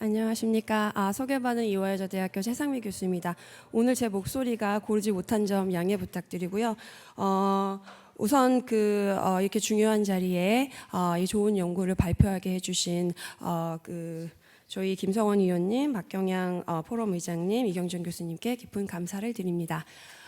안녕하십니까. 아, 소개받은 이화여자 대학교 최상미 교수입니다. 오늘 제 목소리가 고르지 못한 점 양해 부탁드리고요. 어, 우선 그 어, 이렇게 중요한 자리에 어, 이 좋은 연구를 발표하게 해주신 어, 그 저희 김성원 의원님, 박경양 어, 포럼 의장님, 이경준 교수님께 깊은 감사를 드립니다.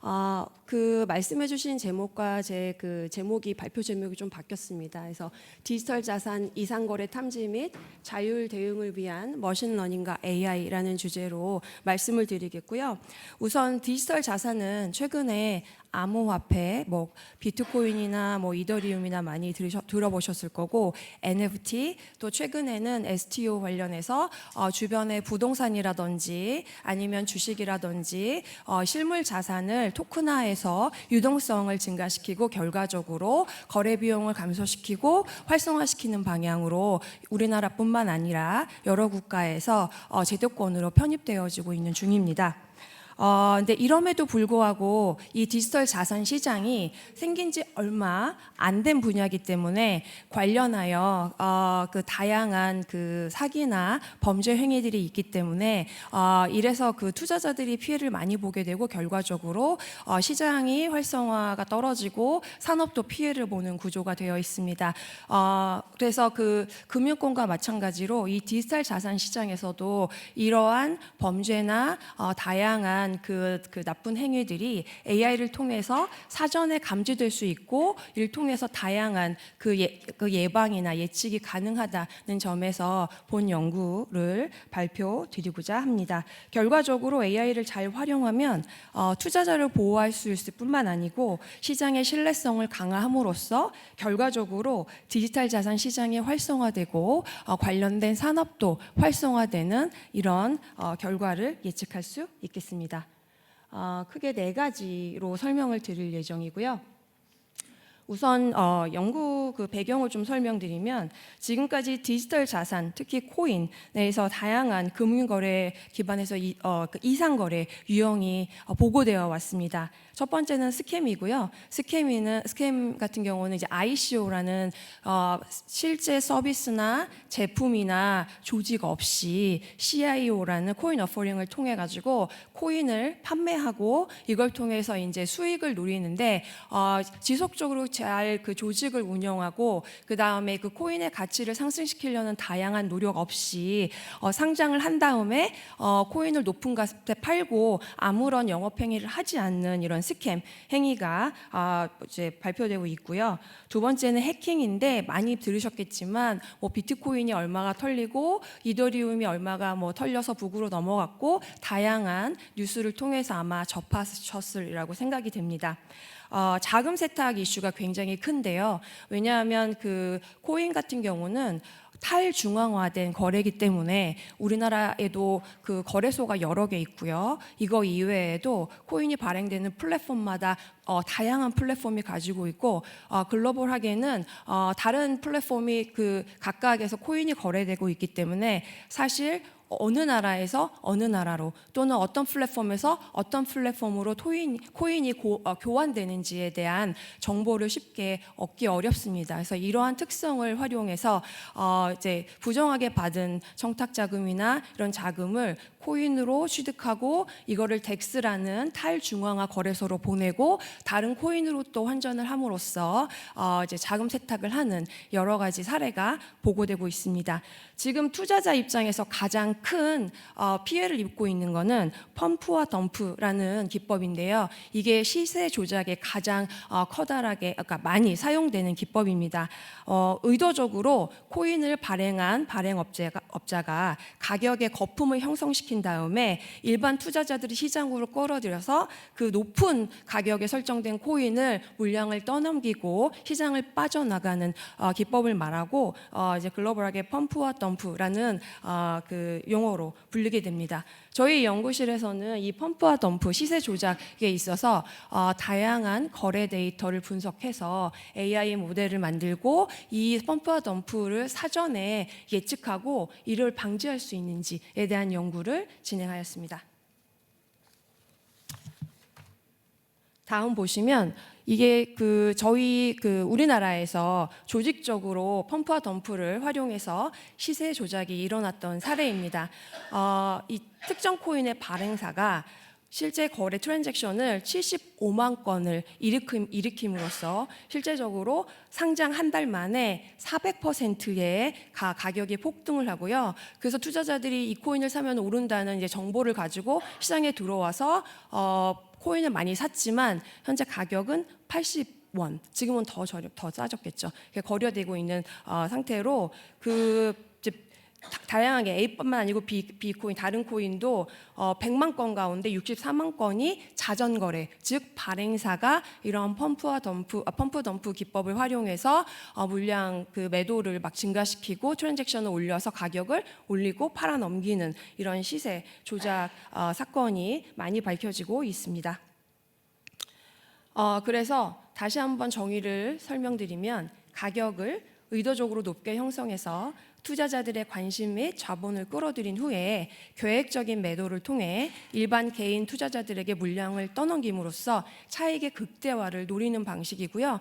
어, 그 말씀해주신 제목과 제 그 제목이 발표 제목이 좀 바뀌었습니다. 그래서 디지털 자산 이상 거래 탐지 및 자율 대응을 위한 머신러닝과 AI라는 주제로 말씀을 드리겠고요. 우선 디지털 자산은 최근에 암호화폐, 뭐 비트코인이나 뭐 이더리움이나 많이 들으셔, 들어보셨을 거고 NFT 또 최근에는 STO 관련해서 어, 주변의 부동산이라든지 아니면 주식이라든지 어, 실물 자산을 토큰화해서 유동성을 증가시키고 결과적으로 거래 비용을 감소시키고 활성화시키는 방향으로 우리나라뿐만 아니라 여러 국가에서 어, 제도권으로 편입되어지고 있는 중입니다. 어, 근데 이럼에도 불구하고 이 디지털 자산 시장이 생긴 지 얼마 안 된 분야이기 때문에 관련하여 어, 그 다양한 그 사기나 범죄 행위들이 있기 때문에 어, 이래서 그 투자자들이 피해를 많이 보게 되고 결과적으로 어, 시장이 활성화가 떨어지고 산업도 피해를 보는 구조가 되어 있습니다. 어, 그래서 그 금융권과 마찬가지로 이 디지털 자산 시장에서도 이러한 범죄나 어, 다양한 그, 그 나쁜 행위들이 AI를 통해서 사전에 감지될 수 있고 이를 통해서 다양한 그, 예, 그 예방이나 예측이 가능하다는 점에서 본 연구를 발표드리고자 합니다. 결과적으로 AI를 잘 활용하면 어, 투자자를 보호할 수 있을 뿐만 아니고 시장의 신뢰성을 강화함으로써 결과적으로 디지털 자산 시장이 활성화되고 어, 관련된 산업도 활성화되는 이런 어, 결과를 예측할 수 있겠습니다. 어, 크게 네 가지로 설명을 드릴 예정이고요. 우선 어, 연구 그 배경을 좀 설명드리면 지금까지 디지털 자산, 특히 코인 내에서 다양한 금융거래 기반에서 이, 어, 그 이상거래 유형이 어, 보고되어 왔습니다. 첫 번째는 스캠이고요. 스캠이는 스캠 같은 경우는 이제 ICO라는 어, 실제 서비스나 제품이나 조직 없이 CIO라는 코인 어퍼링을 통해 가지고 코인을 판매하고 이걸 통해서 이제 수익을 누리는데 어, 지속적으로 잘 그 조직을 운영하고 그 다음에 그 코인의 가치를 상승시키려는 다양한 노력 없이 어, 상장을 한 다음에 어, 코인을 높은 값에 팔고 아무런 영업 행위를 하지 않는 이런 스캠 행위가 아, 이제 발표되고 있고요. 두 번째는 해킹인데 많이 들으셨겠지만 뭐 비트코인이 얼마가 털리고 이더리움이 얼마가 뭐 털려서 북으로 넘어갔고 다양한 뉴스를 통해서 아마 접하셨을이라고 생각이 됩니다. 어, 자금 세탁 이슈가 굉장히 큰데요. 왜냐하면 그 코인 같은 경우는 탈중앙화된 거래이기 때문에 우리나라에도 그 거래소가 여러 개 있고요. 이거 이외에도 코인이 발행되는 플랫폼마다 어, 다양한 플랫폼이 가지고 있고 어, 글로벌하게는 어, 다른 플랫폼이 그 각각에서 코인이 거래되고 있기 때문에 사실 어느 나라에서 어느 나라로 또는 어떤 플랫폼에서 어떤 플랫폼으로 토인, 코인이 고, 어, 교환되는지에 대한 정보를 쉽게 얻기 어렵습니다. 그래서 이러한 특성을 활용해서 어, 이제 부정하게 받은 청탁 자금이나 이런 자금을 코인으로 취득하고 이거를 덱스라는 탈중앙화 거래소로 보내고 다른 코인으로 또 환전을 함으로써 어, 이제 자금 세탁을 하는 여러 가지 사례가 보고되고 있습니다. 지금 투자자 입장에서 가장 큰 어, 피해를 입고 있는 것은 펌프와 덤프라는 기법인데요. 이게 시세 조작에 가장 어, 커다랗게 그러니까 많이 사용되는 기법입니다. 어, 의도적으로 코인을 발행한 발행 업체가, 업자가 가격의 거품을 형성시킨 다음에 일반 투자자들이 시장으로 끌어들여서 그 높은 가격에 설정된 코인을 물량을 떠넘기고 시장을 빠져나가는 어, 기법을 말하고 어, 이제 글로벌하게 펌프와 덤프라는 어, 그 용어로 불리게 됩니다. 저희 연구실에서는 이 펌프와 덤프 시세 조작에 있어서 어, 다양한 거래 데이터를 분석해서 AI 모델을 만들고 이 펌프와 덤프를 사전에 예측하고 이를 방지할 수 있는지에 대한 연구를 진행하였습니다. 다음 보시면 이게 그 저희 그 우리나라에서 조직적으로 펌프와 덤프를 활용해서 시세 조작이 일어났던 사례입니다. 어, 이 특정 코인의 발행사가 실제 거래 트랜잭션을 75만 건을 일으킴, 일으킴으로써 실제적으로 상장 한 달 만에 400%의 가, 가격이 폭등을 하고요. 그래서 투자자들이 이 코인을 사면 오른다는 이제 정보를 가지고 시장에 들어와서 어, 코인을 많이 샀지만 현재 가격은 80 원, 지금은 더 저렴, 더 싸졌겠죠. 거래되고 있는 어, 상태로 그 다- 다양하게 A뿐만 아니고 B, B 코인 다른 코인도 어, 100만 건 가운데 64만 건이 자전 거래, 즉 발행사가 이런 펌프와 덤프, 아, 펌프 덤프 기법을 활용해서 어, 물량 그 매도를 막 증가시키고 트랜잭션을 올려서 가격을 올리고 팔아 넘기는 이런 시세 조작 어, 사건이 많이 밝혀지고 있습니다. 어, 그래서 다시 한번 정의를 설명드리면 가격을 의도적으로 높게 형성해서 투자자들의 관심 및 자본을 끌어들인 후에 계획적인 매도를 통해 일반 개인 투자자들에게 물량을 떠넘김으로써 차익의 극대화를 노리는 방식이고요.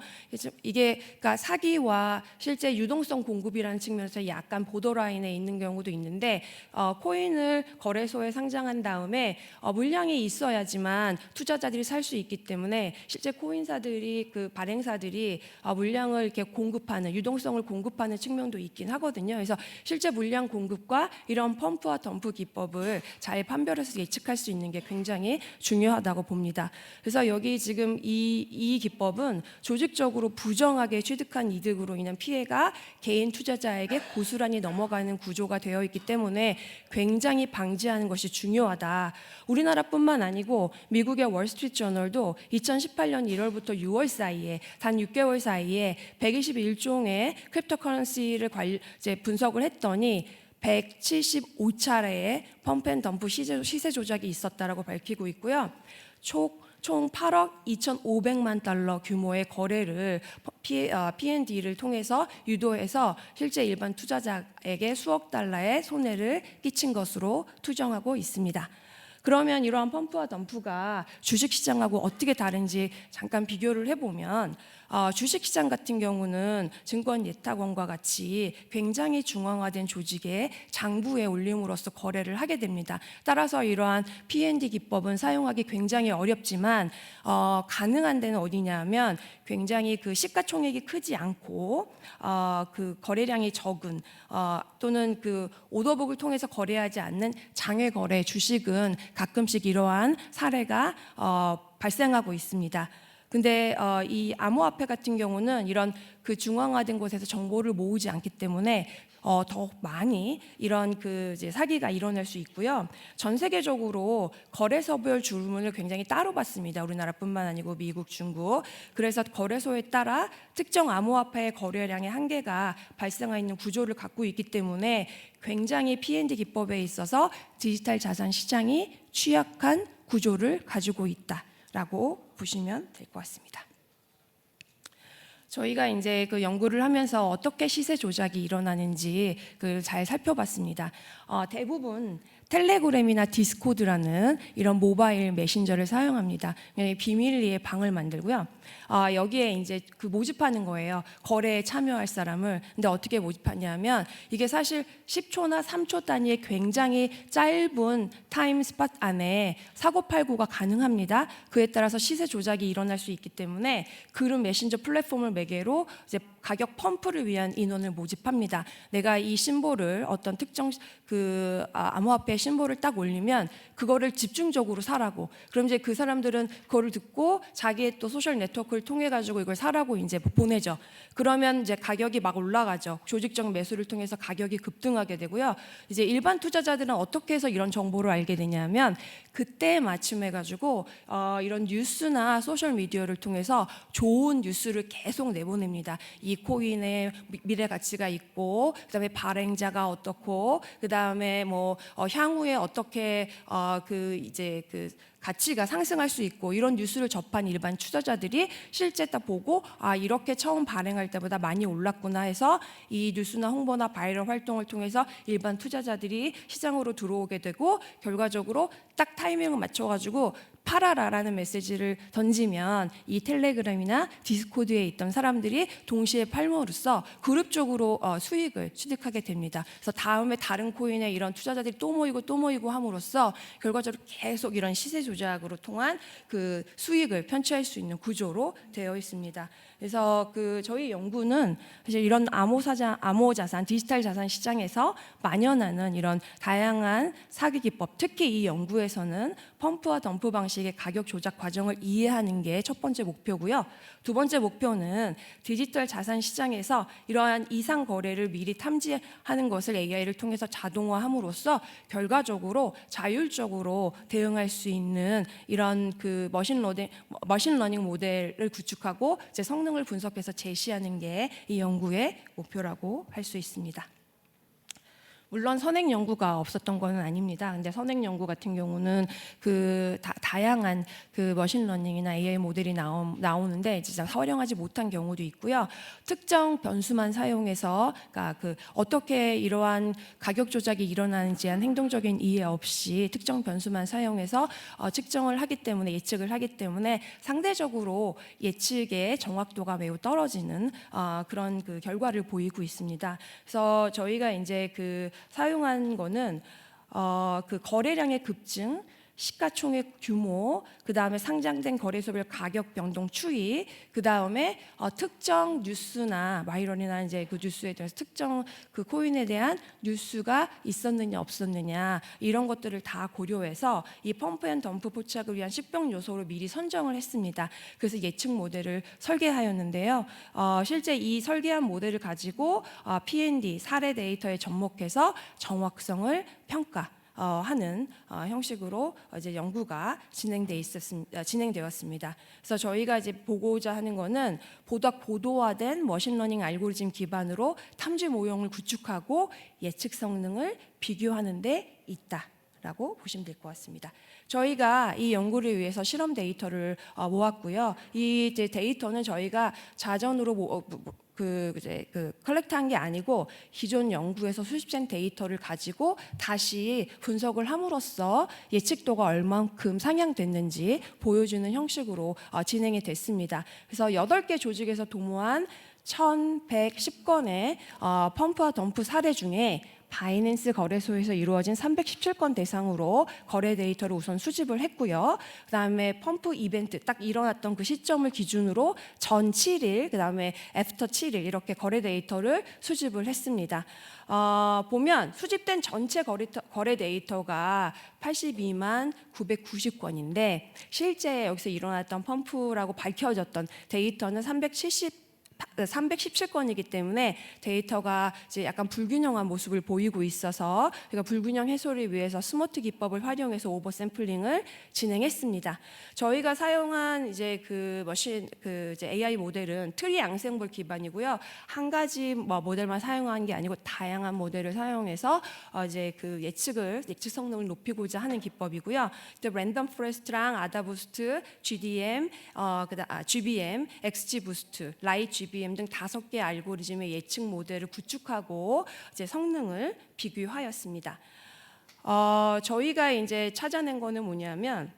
이게 그러니까 사기와 실제 유동성 공급이라는 측면에서 약간 보더라인에 있는 경우도 있는데 어, 코인을 거래소에 상장한 다음에 어, 물량이 있어야지만 투자자들이 살 수 있기 때문에 실제 코인사들이 그 발행사들이 어, 물량을 이렇게 공급하는 유동성을 공급하는 측면도 있긴 하거든요. 그래서 실제 물량 공급과 이런 펌프와 덤프 기법을 잘 판별해서 예측할 수 있는 게 굉장히 중요하다고 봅니다. 그래서 여기 지금 이, 이 기법은 조직적으로 부정하게 취득한 이득으로 인한 피해가 개인 투자자에게 고스란히 넘어가는 구조가 되어 있기 때문에 굉장히 방지하는 것이 중요하다. 우리나라뿐만 아니고 미국의 월스트리트 저널도 2018년 1월부터 6월 사이에 단 6개월 사이에 121종의 크립토커런시를 관, 이제 분 석을 했더니 175차례의 펌프앤덤프 시세, 조작이 있었다라고 밝히고 있고요. 총, 총 8억 2,500만 달러 규모의 거래를 P, 어, P&D를 통해서 유도해서 실제 일반 투자자에게 수억 달러의 손해를 끼친 것으로 투정하고 있습니다. 그러면 이러한 펌프와 덤프가 주식시장하고 어떻게 다른지 잠깐 비교를 해보면 어, 주식시장 같은 경우는 증권 예탁원과 같이 굉장히 중앙화된 조직의 장부에 올림으로써 거래를 하게 됩니다. 따라서 이러한 P&D 기법은 사용하기 굉장히 어렵지만 어, 가능한 데는 어디냐면 굉장히 그 시가총액이 크지 않고 어, 그 거래량이 적은 어, 또는 그 오더북을 통해서 거래하지 않는 장외 거래 주식은 가끔씩 이러한 사례가 어, 발생하고 있습니다. 근데 어, 이 암호화폐 같은 경우는 이런 그 중앙화된 곳에서 정보를 모으지 않기 때문에 어, 더 많이 이런 그 이제 사기가 일어날 수 있고요. 전 세계적으로 거래소별 주문을 굉장히 따로 받습니다. 우리나라뿐만 아니고 미국, 중국. 그래서 거래소에 따라 특정 암호화폐의 거래량의 한계가 발생하 있는 구조를 갖고 있기 때문에 굉장히 P&D 기법에 있어서 디지털 자산 시장이 취약한 구조를 가지고 있다 라고 보시면 될 것 같습니다. 저희가 이제 그 연구를 하면서 어떻게 시세 조작이 일어나는지 그 잘 살펴봤습니다. 어, 대부분 텔레그램이나 디스코드라는 이런 모바일 메신저를 사용합니다. 그냥 비밀리에 방을 만들고요. 아, 여기에 이제 그 모집하는 거예요. 거래에 참여할 사람을. 근데 어떻게 모집하냐면 이게 사실 10초나 3초 단위의 굉장히 짧은 타임 스팟 안에 사고 팔고가 가능합니다. 그에 따라서 시세 조작이 일어날 수 있기 때문에 그런 메신저 플랫폼을 매개로 이제 가격 펌프를 위한 인원을 모집합니다. 내가 이 심볼을 어떤 특정 그 아, 암호화폐 심볼을 딱 올리면 그거를 집중적으로 사라고. 그럼 이제 그 사람들은 그거를 듣고 자기의 또 소셜 네트워크 를 통해 가지고 이걸 사라고 이제 보내죠. 그러면 이제 가격이 막 올라가죠. 조직적 매수를 통해서 가격이 급등하게 되고요. 이제 일반 투자자들은 어떻게 해서 이런 정보를 알게 되냐면 그때에 맞춤해 가지고 어, 이런 뉴스나 소셜 미디어를 통해서 좋은 뉴스를 계속 내보냅니다. 이 코인의 미- 미래 가치가 있고 그다음에 발행자가 어떻고 그다음에 뭐 어, 향후에 어떻게 어, 그 이제 그 가치가 상승할 수 있고 이런 뉴스를 접한 일반 투자자들이 실제 딱 보고 아 이렇게 처음 발행할 때보다 많이 올랐구나 해서 이 뉴스나 홍보나 바이럴 활동을 통해서 일반 투자자들이 시장으로 들어오게 되고 결과적으로 딱 타이밍을 맞춰 가지고 팔아라라는 메시지를 던지면 이 텔레그램이나 디스코드에 있던 사람들이 동시에 팔므로써 그룹적으로 어, 수익을 취득하게 됩니다. 그래서 다음에 다른 코인에 이런 투자자들이 또 모이고 또 모이고 함으로써 결과적으로 계속 이런 시세 조작으로 통한 그 수익을 편취할 수 있는 구조로 되어 있습니다. 그래서 그 저희 연구는 사실 이런 암호 사자 암호 자산 디지털 자산 시장에서 만연하는 이런 다양한 사기 기법 특히 이 연구에서는 펌프와 덤프 방식의 가격 조작 과정을 이해하는 게 첫 번째 목표고요. 두 번째 목표는 디지털 자산 시장에서 이러한 이상 거래를 미리 탐지하는 것을 AI를 통해서 자동화함으로써 결과적으로 자율적으로 대응할 수 있는 이런 그 머신 러닝 머신 러닝 모델을 구축하고 이제 성능 을 분석해서 제시하는 게 이 연구의 목표라고 할 수 있습니다. 물론 선행 연구가 없었던 건 아닙니다. 근데 선행 연구 같은 경우는 그 다, 양한그 머신러닝이나 AI 모델이 나오, 나오는데 진짜 활용하지 못한 경우도 있고요. 특정 변수만 사용해서 그러니까 그 어떻게 이러한 가격 조작이 일어나는지 한 행동적인 이해 없이 특정 변수만 사용해서 어, 측정을 하기 때문에 예측을 하기 때문에 상대적으로 예측의 정확도가 매우 떨어지는 어, 그런 그 결과를 보이고 있습니다. 그래서 저희가 이제 그 사용한 거는 어, 그 거래량의 급증, 시가총액 규모, 그 다음에 상장된 거래소별 가격 변동 추이, 그 다음에 어, 특정 뉴스나 마이런이나 이제 그 뉴스에 대해서 특정 그 코인에 대한 뉴스가 있었느냐 없었느냐 이런 것들을 다 고려해서 이 펌프 앤 덤프 포착을 위한 식병 요소를 미리 선정을 했습니다. 그래서 예측 모델을 설계하였는데요. 어, 실제 이 설계한 모델을 가지고 어, P&D 사례 데이터에 접목해서 정확성을 평가. 어, 하는 어, 형식으로 이제 연구가 진행돼 있었습니다. 진행되었습니다. 그래서 저희가 이제 보고자 하는 거는 보다 고도화된 머신러닝 알고리즘 기반으로 탐지 모형을 구축하고 예측 성능을 비교하는데 있다 라고 보시면 될 것 같습니다. 저희가 이 연구를 위해서 실험 데이터를 어, 모았고요. 이 데이터는 저희가 자전으로 모, 어, 뭐, 그 이제 그 컬렉트한 게 아니고 기존 연구에서 수집된 데이터를 가지고 다시 분석을 함으로써 예측도가 얼만큼 상향됐는지 보여주는 형식으로 어, 진행이 됐습니다. 그래서 여덟 개 조직에서 도모한 1,110건의 어, 펌프와 덤프 사례 중에 바이낸스 거래소에서 이루어진 317건 대상으로 거래 데이터를 우선 수집을 했고요. 그다음에 펌프 이벤트 딱 일어났던 그 시점을 기준으로 전 7일, 그다음에 애프터 7일 이렇게 거래 데이터를 수집을 했습니다. 어, 보면 수집된 전체 거래, 거래 데이터가 82만 990건인데 실제 여기서 일어났던 펌프라고 밝혀졌던 데이터는 370 317건이기 때문에 데이터가 이제 약간 불균형한 모습을 보이고 있어서 그러니까 불균형 해소를 위해서 스모트 기법을 활용해서 오버 샘플링을 진행했습니다. 저희가 사용한 이제 그 머신 그 이제 AI 모델은 트리 양생볼 기반이고요. 한 가지 뭐 모델만 사용한 게 아니고 다양한 모델을 사용해서 어 이제 그 예측을 예측 성능을 높이고자 하는 기법이고요. 또 랜덤 포레스트랑 아다 부스트, GDM, 어 그다 아, GBM, XG 부스트, 라이 GBM 등 다섯 개 알고리즘의 예측 모델을 구축하고 이제 성능을 비교하였습니다. 어, 저희가 이제 찾아낸 거는 뭐냐면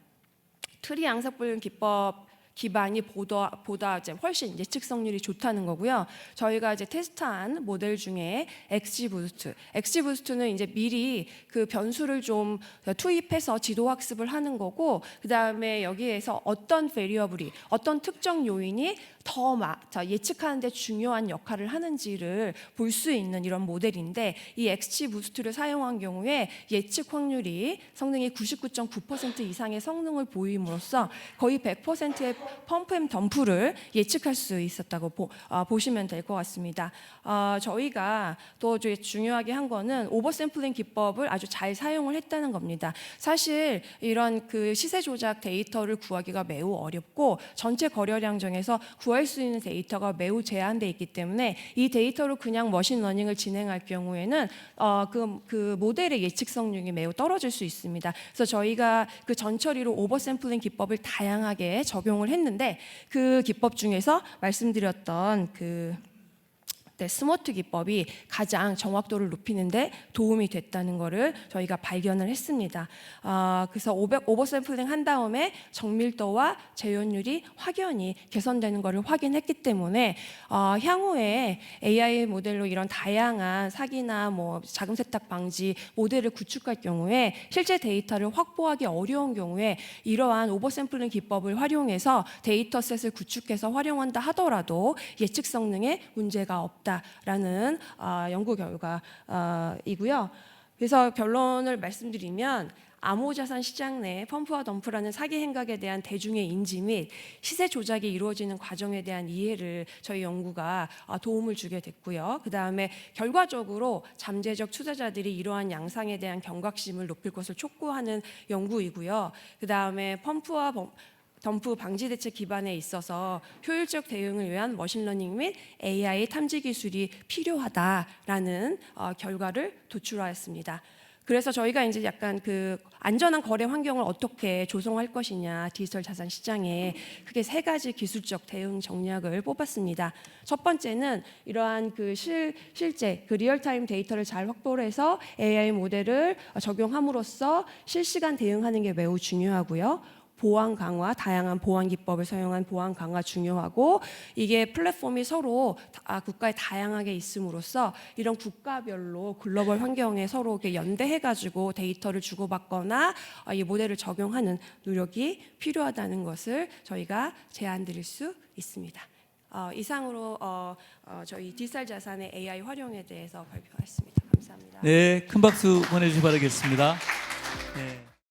트리 양삭불 기법 기반이 보다 보다 이제 훨씬 예측 성률이 좋다는 거고요. 저희가 이제 테스트한 모델 중에 XG 부스트, XG 부스트는 이제 미리 그 변수를 좀 투입해서 지도 학습을 하는 거고, 그 다음에 여기에서 어떤 베리어블이 어떤 특정 요인이 더 마, 자, 예측하는데 중요한 역할을 하는지를 볼 수 있는 이런 모델인데 이 XG 부스트를 사용한 경우에 예측 확률이 성능이 99.9% 이상의 성능을 보임으로써 거의 100%의 펌프 앤 덤프를 예측할 수 있었다고 보, 어, 보시면 될 것 같습니다. 어, 저희가 또좀 중요하게 한 거는 오버샘플링 기법을 아주 잘 사용을 했다는 겁니다. 사실 이런 그 시세 조작 데이터를 구하기가 매우 어렵고 전체 거래량 중에서 구할 수 있는 데이터가 매우 제한돼 있기 때문에 이 데이터로 그냥 머신러닝을 진행할 경우에는 어, 그, 그 모델의 예측성률이 매우 떨어질 수 있습니다. 그래서 저희가 그 전처리로 오버샘플링 기법을 다양하게 적용을 했는데 그 기법 중에서 말씀드렸던 그 네, 스마트 기법이 가장 정확도를 높이는데 도움이 됐다는 것을 저희가 발견을 했습니다. 아, 그래서 오버, 오버샘플링 한 다음에 정밀도와 재현율이 확연히 개선되는 것을 확인했기 때문에 어, 향후에 AI 모델로 이런 다양한 사기나 뭐 자금 세탁 방지 모델을 구축할 경우에 실제 데이터를 확보하기 어려운 경우에 이러한 오버샘플링 기법을 활용해서 데이터셋을 구축해서 활용한다 하더라도 예측 성능에 문제가 없다 라는 어, 연구 결과이고요. 그래서 결론을 말씀드리면 암호자산 시장 내 펌프와 덤프라는 사기 행각에 대한 대중의 인지 및 시세 조작이 이루어지는 과정에 대한 이해를 저희 연구가 아, 도움을 주게 됐고요. 그 다음에 결과적으로 잠재적 투자자들이 이러한 양상에 대한 경각심을 높일 것을 촉구하는 연구이고요. 그 다음에 펌프와 범- 덤프 방지 대책 기반에 있어서 효율적 대응을 위한 머신러닝 및 AI 탐지 기술이 필요하다라는 어, 결과를 도출하였습니다. 그래서 저희가 이제 약간 그 안전한 거래 환경을 어떻게 조성할 것이냐 디지털 자산 시장에 크게 세 가지 기술적 대응 전략을 뽑았습니다. 첫 번째는 이러한 그 실, 실제 그 리얼타임 데이터를 잘 확보를 해서 AI 모델을 적용함으로써 실시간 대응하는 게 매우 중요하고요. 보안 강화, 다양한 보안 기법을 사용한 보안 강화 중요하고 이게 플랫폼이 서로 다- 국가에 다양하게 있음으로써 이런 국가별로 글로벌 환경에 서로 연대해가지고 데이터를 주고받거나 어, 이 모델을 적용하는 노력이 필요하다는 것을 저희가 제안드릴 수 있습니다. 어, 이상으로 어, 어, 저희 디지털 자산의 AI 활용에 대해서 발표했습니다. 감사합니다. 네, 큰 박수 보내주시 기 바라겠습니다. 네.